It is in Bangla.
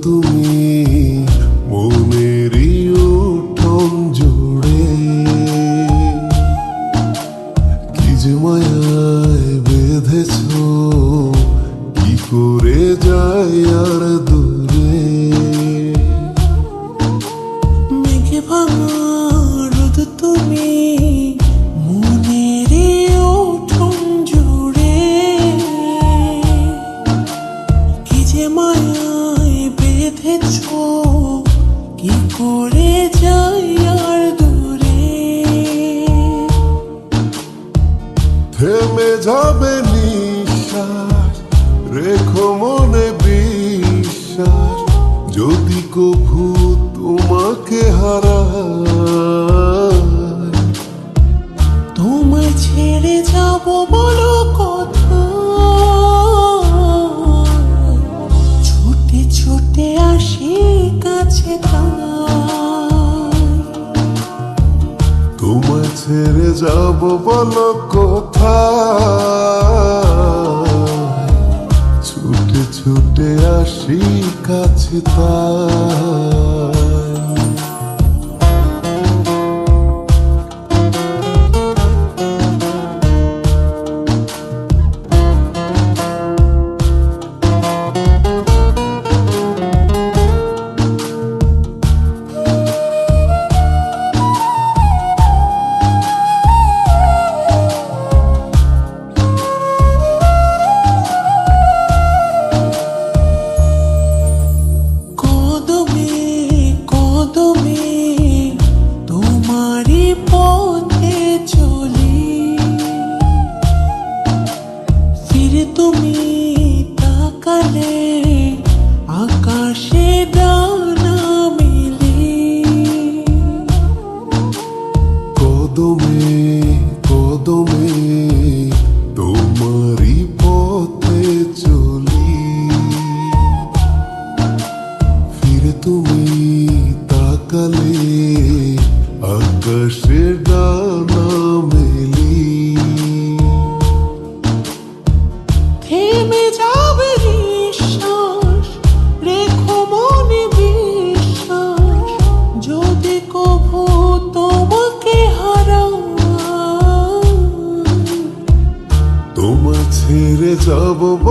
tumulto কি করে যাই আর দূরে? থেমে যাবে নিঃশ্বাস রেখো মনে বিশ্বাস যদি কভু তোমাকে হারায় তোমায় ছেড়ে যাব বলো কথা তোমায় ছেড়ে যাব বলো কথা ছুটে ছুটে আসি কাছে তাই doer.